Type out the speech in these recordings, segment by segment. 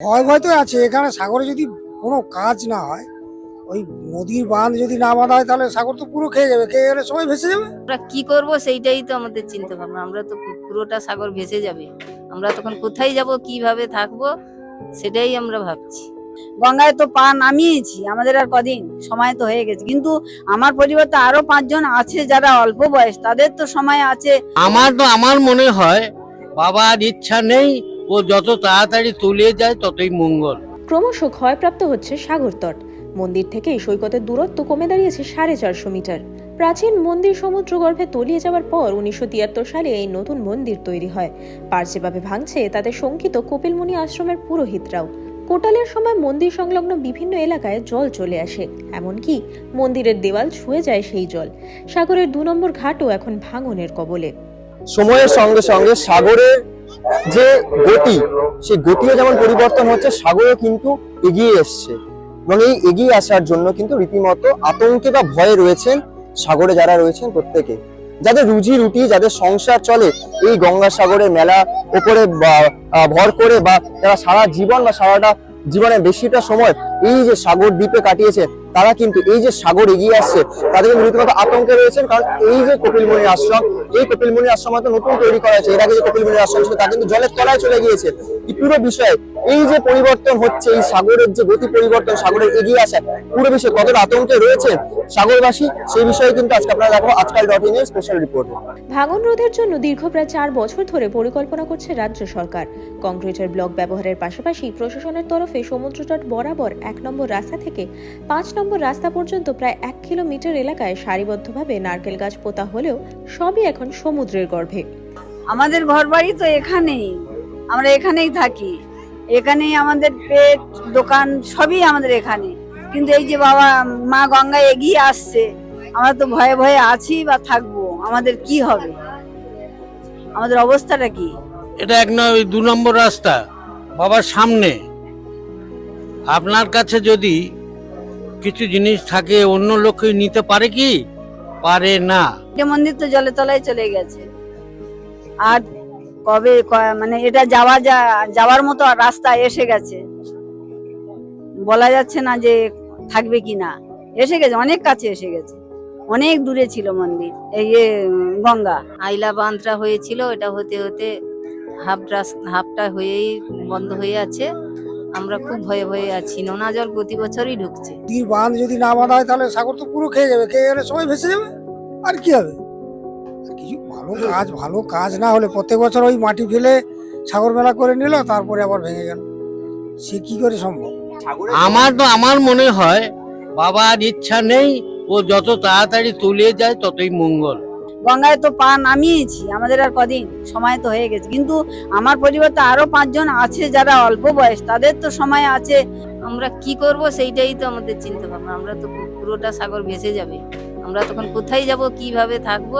ভয় ভয় তো আছে। এখানে সাগরে যদি কোনো কাজ না হয় ওই নদীর বাঁধ যদি না বাঁধা হয় তাহলে সাগর তো পুরো খেয়ে যাবে। খেয়ে গেলে সবাই ভেসে যাবে। আমরা কি করব সেইটাই তো আমাদের চিন্তা ভাবনা। আমরা তো পুরোটা সাগর ভেসে যাবে। আমরা তখন কোথায় যাব কীভাবে থাকব সেটাই আমরা ভাবছি। গঙ্গায় তো পা নামিয়েছি আমাদের আর কদিন সময় তো হয়ে গেছে। কিন্তু আমার পরিবারতে আরও পাঁচজন আছে যারা অল্প বয়স তাদের তো সময় আছে। আমার তো আমার মনে হয় বাবার ইচ্ছা নেই ও যত তাড়াতাড়ি তলিয়ে যায় ততই মঙ্গল। ক্রমশ ক্ষয়প্রাপ্ত হচ্ছে সাগরতট মন্দির থেকে সৈকতের দূরত্ব কমে দাঁড়িয়েছে সাড়ে চারশো মিটার। প্রাচীন মন্দির সমুদ্র গর্ভে তলিয়ে যাওয়ার পর উনিশশো তিয়াত্তর সালে এই নতুন মন্দির তৈরি হয়। পার যেভাবে ভাঙছে তাতে শঙ্কিত কপিলমুনি আশ্রমের পুরোহিতরাও। কোটালের সময় মন্দির সংলগ্ন বিভিন্ন এলাকায় জল চলে আসে। এমনকি মন্দিরের দেওয়াল ছুঁয়ে যায় সেই জল। সাগরের দু নম্বর ঘাটও এখন ভাঙনের কবলে। সময়ের সঙ্গে সঙ্গে সাগরের যে গতি, সেই গতিও যেমন পরিবর্তন হচ্ছে, সাগরও কিন্তু এগিয়ে এসছে। এবং এই এগিয়ে আসার জন্য কিন্তু রীতিমতো আতঙ্কে বা ভয়ে রয়েছেন সাগরে যারা রয়েছেন প্রত্যেকে। যাদের রুজি রুটি, যাদের সংসার চলে, এই গঙ্গাসাগরের মেলা ওপরে ভর করে বা যারা সারা জীবন বা সারাটা জীবনের বেশিটা সময় এই যে সাগর দ্বীপে কাটিয়েছে তারা কিন্তু এই যে সাগর এগিয়ে আসছে, তাদের কিন্তু রীতিমতো আতঙ্কে রয়েছেন। কারণ এই যে কপিলমুনি আশ্রম, এই কপিলমুনি আশ্রম হয়তো নতুন তৈরি করা হয়েছে। এর আগে যে কপিলমুনি আশ্রম ছিল, তা কিন্তু জলের তলায় চলে গিয়েছে। এই পুরো বিষয়ে এই যে পরিবর্তন হচ্ছে, এই সাগরের যে গতি পরিবর্তন, সাগরের এগিয়ে আসা, পুরো বিষয়ে কতটা আতঙ্কে রয়েছে সাগরবাসী, সেই বিষয়ে কিন্তু আজকে আপনারা দেখো, Aajkaal dot in special report ভাঙন রোধের জন্য দীর্ঘ প্রায় চার বছর ধরে পরিকল্পনা করছে রাজ্য সরকার। কংক্রিটের ব্লক ব্যবহারের পাশাপাশি প্রশাসনের তরফে সমুদ্র তট বরাবর এক নম্বর রাস্তা থেকে পাঁচ নম্বর রাস্তা পর্যন্ত প্রায় এক কিলোমিটার এলাকায় সারিবদ্ধভাবে নারকেল গাছ পোতা হলেও সবই এখন সমুদ্রের গর্ভে। আমাদের ঘর বাড়ি তো এখানেই। আমরা এখানেই থাকি। এখানেই আমাদের পেট দোকান সবই আমাদের এখানে। কিন্তু এই যে বাবা মা গঙ্গা এগিয়ে আসছে আমরা তো ভয়ে ভয়ে আছি বা থাকব। আমাদের কি হবে? আমাদের অবস্থাটা কি? এটা এক নয় ওই দু নম্বর রাস্তা বাবার সামনে। আপনার কাছে যদি কিছু জিনিস থাকে অন্য লোকে নিতে পারে কি? পারে না। যে মন্দির তো জলে তলায় চলে গেছে। আর কবে ক- মানে এটা যাওয়া যা যাওয়ার মতো রাস্তা এসে গেছে। বলা যাচ্ছে না যে থাকবে কি না। এসে গেছে অনেক কাছে এসে গেছে। অনেক দূরে ছিল মন্দির এই যে গঙ্গা। আইলা বাঁধটা হয়েছিল এটা হতে হতে হাফ রাস্তা হাফটা হয়েই বন্ধ হয়ে আছে। আমরা খুব ভয়ে ভয়ে আছি। নোনা জল প্রতি বছরই ঢুকছে। নদীর বাঁধ যদি না বাঁধা হয় তাহলে সাগর তো পুরো খেয়ে যাবে। খেয়ে গেলে সবাই ভেসে যাবে? আর কি হবে? আর কিছু ভালো কাজ ভালো কাজ না হলে প্রত্যেক বছর ওই মাটি ফেলে সাগর মেলা করে নিল তারপরে আবার ভেঙে গেল। সে কি করে সম্ভব? আমার তো আমার মনে হয় বাবার ইচ্ছা নেই ও যত তাড়াতাড়ি তুলে যায় ততই মঙ্গল। গঙ্গায় তো পা নামিয়েছি আমাদের আর কদিন? সময় তো হয়ে গেছে। কিন্তু আমার পরিবার তো আরও পাঁচজন আছে যারা অল্প বয়স তাদের তো সময় আছে। আমরা কি করব সেইটাই তো আমাদের চিন্তা ভাবনা। আমরা তো পুরোটা সাগর ভেসে যাবে। আমরা তখন কোথায় যাব কীভাবে থাকব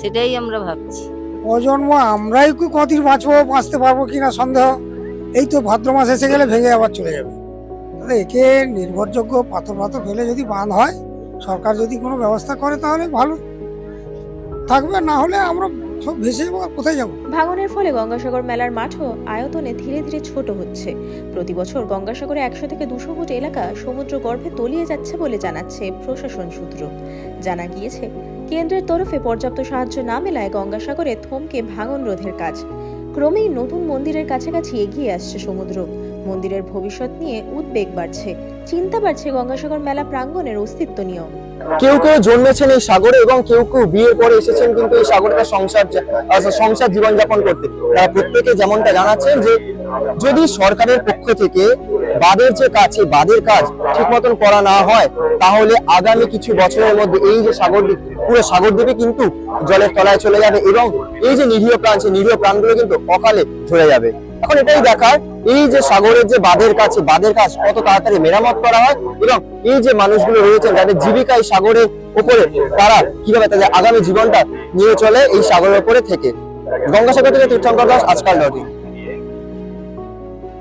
সেটাই আমরা ভাবছি। প্রজন্ম আমরাই কি কদিন বাঁচবো বাঁচতে পারব কিনা সন্দেহ? এই তো ভাদ্র মাস এসে গেলে ভেঙে আবার চলে যাবে। তাহলে একে নির্ভরযোগ্য পাথর পাথর ফেলে যদি বাঁধ হয় সরকার যদি কোনো ব্যবস্থা করে তাহলে ভালো। থাকবে, না হলে আমরা সব ভেসে যাব কোথায় যাব? ভাঙনের ফলে গঙ্গাসাগর মেলার মাঠও আয়তনে ধীরে ধীরে ছোট হচ্ছে। প্রতি বছর গঙ্গাসাগরে একশো থেকে দুশো ফুট এলাকা সমুদ্র গর্ভে তলিয়ে যাচ্ছে বলে জানাচ্ছে প্রশাসন সূত্র। জানা গিয়েছে, কেন্দ্রের তরফে পর্যাপ্ত সাহায্য না মেলায় গঙ্গাসাগরে থমকে ভাঙন রোধের কাজ। ক্রমেই নতুন মন্দিরের কাছাকাছি এগিয়ে আসছে সমুদ্র। মন্দিরের ভবিষ্যৎ নিয়ে উদ্বেগ বাড়ছে। চিন্তা বাড়ছে গঙ্গাসাগর মেলা প্রাঙ্গণের অস্তিত্ব নিয়েও। কেউ কেউ জন্মেছেন এই সাগরে এবং কেউ কেউ বিয়ের পরে এসেছেন কিন্তু এই সাগরে তার সংসার সংসার জীবনযাপন করতে। তারা প্রত্যেকে যেমনটা জানাচ্ছেন যে যদি সরকারের পক্ষ থেকে বাদের যে কাজ, সেই বাদের কাজ ঠিক মতন করা না হয়, তাহলে আগামী কিছু বছরের মধ্যে এই যে সাগরদ্বীপ পুরো সাগরদ্বীপে কিন্তু জলের তলায় চলে যাবে এবং এই যে নিরীহ প্রাণ, সেই নিরীহ প্রাণগুলো কিন্তু অকালে ঝরে যাবে। এখন এটাই দেখার এই যে সাগরের যে বাঁধের কাছে বাঁধের কাজ কত তাড়াতাড়ি মেরামত করা হয় এবং এই যে মানুষগুলো রয়েছেন যাদের জীবিকা এই সাগরের উপরে, তারা কীভাবে তাদের আগামী জীবনটা নিয়ে চলে এই সাগরের উপরে থেকে গঙ্গাসাগর থেকে তীর্থঙ্কর দাস, আজকাল নদী।